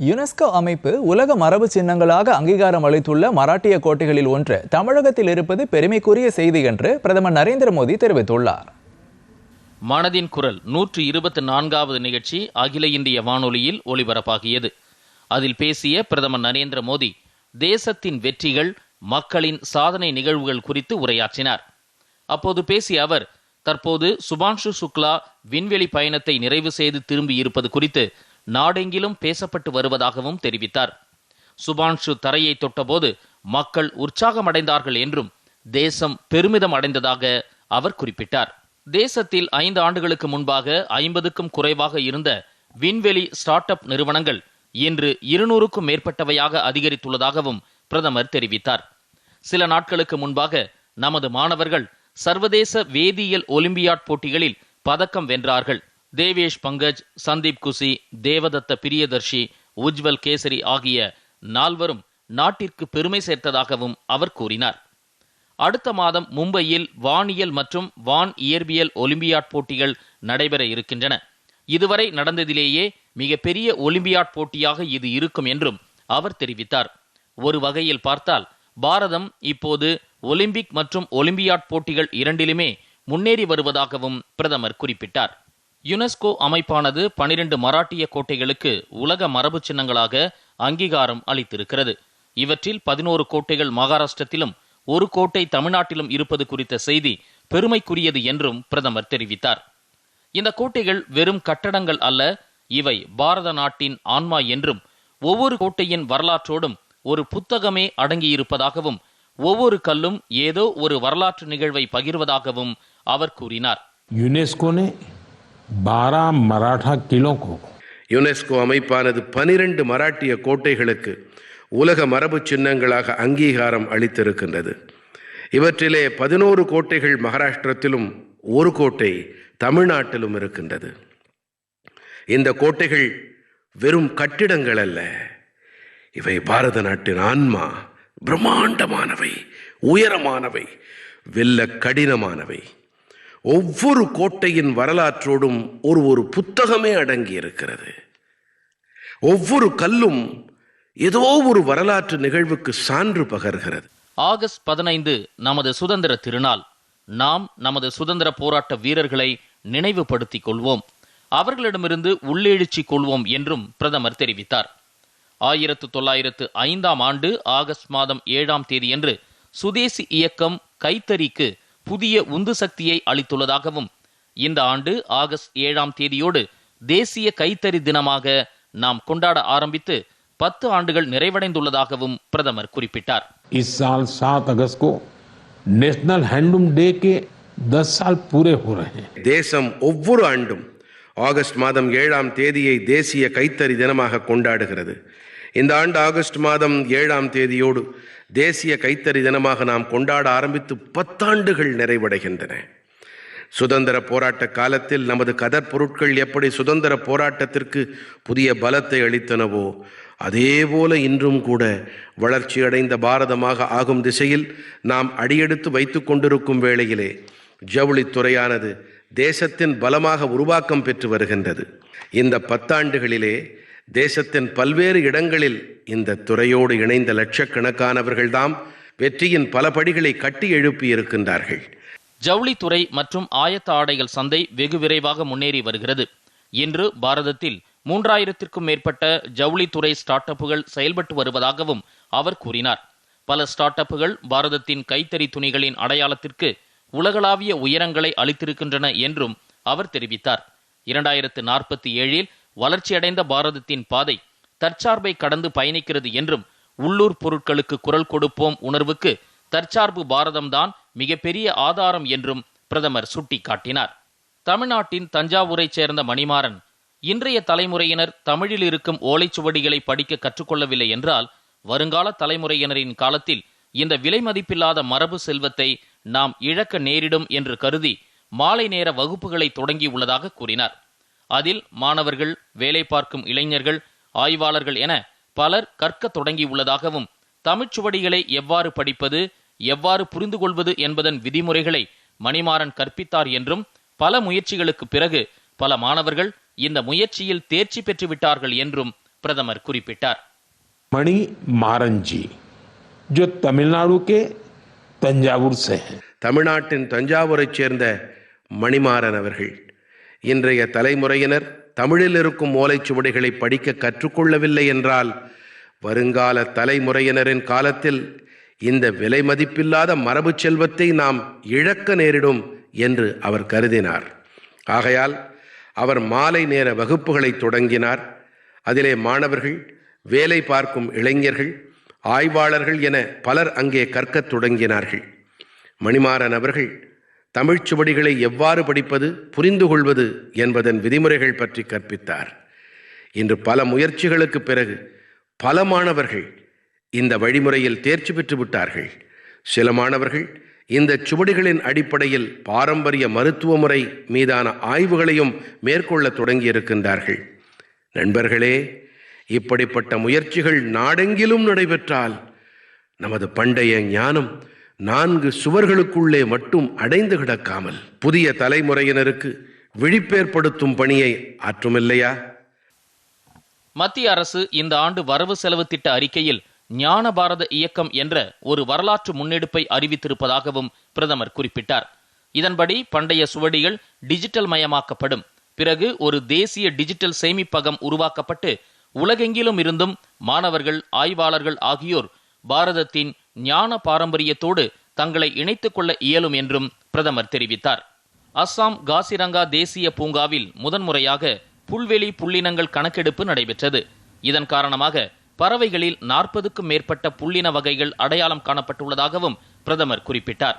UNESCO அமைப்பு உலக மரபு சின்னங்களாக அங்கீகாரம் அளித்துள்ள மராட்டிய கோட்டைகளில் ஒன்று தமிழகத்தில் இருப்பது பெருமைக்குரிய செய்தி என்று பிரதமர் நரேந்திர மோடி தெரிவித்துள்ளார். மனதின் குரல் நூற்று இருபத்தி நான்காவது நிகழ்ச்சி அகில இந்திய வானொலியில் ஒளிபரப்பாகியது அதில் பேசிய பிரதமர் நரேந்திர மோடி தேசத்தின் வெற்றிகள் மக்களின் சாதனை நிகழ்வுகள் குறித்து உரையாற்றினார். அப்போது பேசிய அவர் தற்போது சுபான்ஷு சுக்லா விண்வெளி பயணத்தை நிறைவு செய்து திரும்பி இருப்பது குறித்து நாடெங்கிலும் பேசப்பட்டு வருவதாகவும் தெரிவித்தார். சுபான்ஷு தரையை தொட்டபோது மக்கள் உற்சாகமடைந்தார்கள் என்றும் தேசம் பெருமிதம் அடைந்ததாக அவர் குறிப்பிட்டார். தேசத்தில் ஐந்து ஆண்டுகளுக்கு முன்பாக ஐம்பதுக்கும் குறைவாக இருந்த விண்வெளி ஸ்டார்ட் அப் நிறுவனங்கள் இன்று இருநூறுக்கும் மேற்பட்டவையாக அதிகரித்துள்ளதாகவும் பிரதமர் தெரிவித்தார். சில நாட்களுக்கு முன்பாக நமது மாணவர்கள் சர்வதேச வேதியியல் ஒலிம்பியாட் போட்டிகளில் பதக்கம் வென்றார்கள். தேவேஷ் பங்கஜ் சந்தீப் குசி தேவதத்த பிரியதர்ஷி உஜ்வல் கேசரி ஆகிய நால்வரும் நாட்டிற்கு பெருமை சேர்த்ததாகவும் அவர் கூறினார். அடுத்த மாதம் மும்பையில் வானியல் மற்றும் வான் இயற்பியல் ஒலிம்பியாட் போட்டிகள் நடைபெற இருக்கின்றன. இதுவரை நடந்ததிலேயே மிகப்பெரிய ஒலிம்பியாட் போட்டியாக இது இருக்கும் என்றும் அவர் தெரிவித்தார். ஒரு வகையில் பார்த்தால் பாரதம் இப்போது ஒலிம்பிக் மற்றும் ஒலிம்பியாட் போட்டிகள் இரண்டிலுமே முன்னேறி வருவதாகவும் பிரதமர் குறிப்பிட்டார். யுனெஸ்கோ அமைப்பானது பனிரெண்டு மராட்டிய கோட்டைகளுக்கு உலக மரபு சின்னங்களாக அங்கீகாரம் அளித்திருக்கிறது. இவற்றில் பதினோரு கோட்டைகள் மகாராஷ்டிரத்திலும் ஒரு கோட்டை தமிழ்நாட்டிலும் இருப்பது குறித்த செய்தி பெருமைக்குரியது என்றும் பிரதமர் தெரிவித்தார். இந்த கோட்டைகள் வெறும் கட்டடங்கள் அல்ல இவை பாரத நாட்டின் ஆன்மா என்றும் ஒவ்வொரு கோட்டையின் வரலாற்றோடும் ஒரு புத்தகமே அடங்கியிருப்பதாகவும் ஒவ்வொரு கல்லும் ஏதோ ஒரு வரலாற்று நிகழ்வை பகிர்வதாகவும் அவர் கூறினார். யுனெஸ்கோனே பாரா மராठा கிலோ யுனெஸ்கோ அமைப்பானது பனிரெண்டு மராட்டிய கோட்டைகளுக்கு உலக மரபு சின்னங்களாக அங்கீகாரம் அளித்திருக்கின்றது. இவற்றிலே பதினோரு கோட்டைகள் மகாராஷ்டிரத்திலும் ஒரு கோட்டை தமிழ்நாட்டிலும் இருக்கின்றது. இந்த கோட்டைகள் வெறும் கட்டிடங்கள் அல்ல. இவை பாரத நாட்டின் ஆன்மா பிரம்மாண்டமானவை உயரமானவை வெல்ல கடினமானவை. ஒவ்வொரு கோட்டையின் வரலாற்றோடும் ஒரு ஒரு புத்தகமே அடங்கி இருக்கிறது ஒவ்வொரு கல்லும் ஏதோ ஒரு வரலாற்று நிகழ்வுக்கு சான்று பகர்கிறது. ஆகஸ்ட் பதினைந்து நமது சுதந்திர திருநாள். நாம் நமது சுதந்திர போராட்ட வீரர்களை நினைவுபடுத்திக் கொள்வோம். அவர்களிடமிருந்து உள்ளெழுச்சி கொள்வோம் என்றும் பிரதமர் தெரிவித்தார். ஆயிரத்து தொள்ளாயிரத்து ஐந்தாம் ஆண்டு ஆகஸ்ட் மாதம் ஏழாம் தேதியன்று சுதேசி இயக்கம் கைத்தறிக்கு புதிய உந்து சக்தியை அளித்துள்ளதாகவும் இந்த ஆண்டு ஆகஸ்ட் ஏழாம் தேதியோடு தேசிய கைத்தறி தினமாக நாம் கொண்டாட ஆரம்பித்து பத்து ஆண்டுகள் நிறைவடைந்துள்ளதாகவும் பிரதமர் குறிப்பிட்டார். இஸ் சால் சாத் அகஸ்ட் கோ நேஷனல் ஹேண்ட்லூம் டே கே தஸ் சால் பூரே ஹோ ரஹே தேசம் ஒவ்வொரு ஆண்டும் ஆகஸ்ட் மாதம் ஏழாம் தேதியை தேசிய கைத்தறி தினமாக கொண்டாடுகிறது. இந்த ஆண்டு ஆகஸ்ட் மாதம் ஏழாம் தேதியோடு தேசிய கைத்தறி தினமாக நாம் கொண்டாட ஆரம்பித்து பத்தாண்டுகள் நிறைவடைகின்றன. சுதந்திர போராட்ட காலத்தில் நமது கதர் பொருட்கள் எப்படி சுதந்திர போராட்டத்திற்கு புதிய பலத்தை அளித்தனவோ அதேபோல இன்றும் கூட வளர்ச்சியடைந்த பாரதமாக ஆகும் திசையில் நாம் அடியெடுத்து வைத்து கொண்டிருக்கும் வேளையிலே ஜவுளித்துறையானது தேசத்தின் பலமாக உருவாக்கம் பெற்று வருகின்றது. இந்த பத்தாண்டுகளிலே தேசத்தின் பல்வேறு இடங்களில் இந்த துறையோடு இணைந்த லட்சக்கணக்கானவர்கள்தாம் வெற்றியின் பல படிகளை கட்டி எழுப்பியிருக்கின்றார்கள். ஜவுளித்துறை மற்றும் ஆயத்த ஆடைகள் சந்தை வெகு விரைவாக முன்னேறி வருகிறது. இன்று பாரதத்தில் மூன்றாயிரத்திற்கும் மேற்பட்ட ஜவுளித்துறை ஸ்டார்ட் அப்புகள் செயல்பட்டு வருவதாகவும் அவர் கூறினார். பல ஸ்டார்ட் அப்புகள் பாரதத்தின் கைத்தறி துணிகளின் அடையாளத்திற்கு உலகளாவிய உயரங்களை அளித்திருக்கின்றன என்றும் அவர் தெரிவித்தார். இரண்டாயிரத்து நாற்பத்தி ஏழில் வளர்ச்சியடைந்த பாரதத்தின் பாதை தற்சார்பை கடந்து பயணிக்கிறது என்றும் உள்ளூர் பொருட்களுக்கு குரல் கொடுப்போம் உணர்வுக்கு தற்சார்பு பாரதம்தான் மிகப்பெரிய ஆதாரம் என்றும் பிரதமர் சுட்டிக்காட்டினார். தமிழ்நாட்டின் தஞ்சாவூரைச் சேர்ந்த மணிமாறன் இன்றைய தலைமுறையினர் தமிழில் இருக்கும் ஓலைச்சுவடிகளை படிக்க கற்றுக்கொள்ளவில்லை என்றால் வருங்கால தலைமுறையினரின் காலத்தில் இந்த விலை மதிப்பில்லாத மரபு செல்வத்தை நாம் இழக்க நேரிடும் என்று கருதி மாலை நேர வகுப்புகளை தொடங்கியுள்ளதாக கூறினார். அதில் மாணவர்கள் வேலை பார்க்கும் இளைஞர்கள் ஆய்வாளர்கள் என பலர் கற்க தொடங்கியுள்ளதாகவும் தமிழ்ச்சுவடிகளை எவ்வாறு படிப்பது எவ்வாறு புரிந்து கொள்வது என்பதன் விதிமுறைகளை மணிமாறன் கற்பித்தார் என்றும் பல முயற்சிகளுக்கு பிறகு பல மாணவர்கள் இந்த முயற்சியில் தேர்ச்சி பெற்று விட்டார்கள் என்றும் பிரதமர் குறிப்பிட்டார் मणि मारन जी जो तमिलनाडु के तंजावुर से हैं தமிழ்நாட்டின் தஞ்சாவூரைச் சேர்ந்த மணிமாறன் அவர்கள் இன்றைய தலைமுறையினர் தமிழில் இருக்கும் ஓலைச்சுவடிகளை படிக்க கற்றுக்கொள்ளவில்லை என்றால் வருங்கால தலைமுறையினரின் காலத்தில் இந்த விலை மதிப்பில்லாத மரபு செல்வத்தை நாம் இழக்க நேரிடும் என்று அவர் கருதினார். ஆகையால் அவர் மாலை நேர வகுப்புகளை தொடங்கினார். அதிலே மாணவர்கள் வேலை பார்க்கும் இளைஞர்கள் ஆய்வாளர்கள் என பலர் அங்கே கற்கத் தொடங்கினார்கள். மணிமாறன் அவர்கள் தமிழ்ச் சுவடிகளை எவ்வாறு படிப்பது புரிந்து கொள்வது என்பதன் விதிமுறைகள் பற்றி கற்பித்தார். இன்று பல முயற்சிகளுக்கு பிறகு பல மாணவர்கள் இந்த வழிமுறையில் தேர்ச்சி பெற்று விட்டார்கள். சில மாணவர்கள் இந்த சுவடிகளின் அடிப்படையில் பாரம்பரிய மருத்துவ முறை மீதான ஆய்வுகளையும் மேற்கொள்ள தொடங்கியிருக்கின்றார்கள். நண்பர்களே இப்படிப்பட்ட முயற்சிகள் நாடெங்கிலும் நடைபெற்றால் நமது பண்டைய ஞானம் நான்கு சுவர்களுக்குள்ளே மட்டும் அடைந்து கிடக்காமல் புதிய தலைமுறையினருக்கு விழிப்பேற்படுத்தும் பணியை ஆற்றுமில்லையா? மத்திய அரசு இந்த ஆண்டு வரவு செலவு திட்ட அறிக்கையில் ஞான பாரத இயக்கம் என்ற ஒரு வரலாற்று முன்னெடுப்பை அறிவித்திருப்பதாகவும் பிரதமர் குறிப்பிட்டார். இதன்படி பண்டைய சுவடிகள் டிஜிட்டல் மயமாக்கப்படும். பிறகு ஒரு தேசிய டிஜிட்டல் சேமிப்பகம் உருவாக்கப்பட்டு உலகெங்கிலும் இருந்தும் மாணவர்கள் ஆய்வாளர்கள் ஆகியோர் பாரதத்தின் ஞான பாரம்பரியத்தோடு தங்களை இணைத்துக் கொள்ள இயலும் என்றும் பிரதமர் தெரிவித்தார். அஸ்ஸாம் காசிரங்கா தேசிய பூங்காவில் முதன்முறையாக புல்வெளி புள்ளினங்கள் கணக்கெடுப்பு நடைபெற்றது. இதன் காரணமாக பறவைகளில் நாற்பதுக்கும் மேற்பட்ட புள்ளின வகைகள் அடையாளம் காணப்பட்டுள்ளதாகவும் பிரதமர் குறிப்பிட்டார்.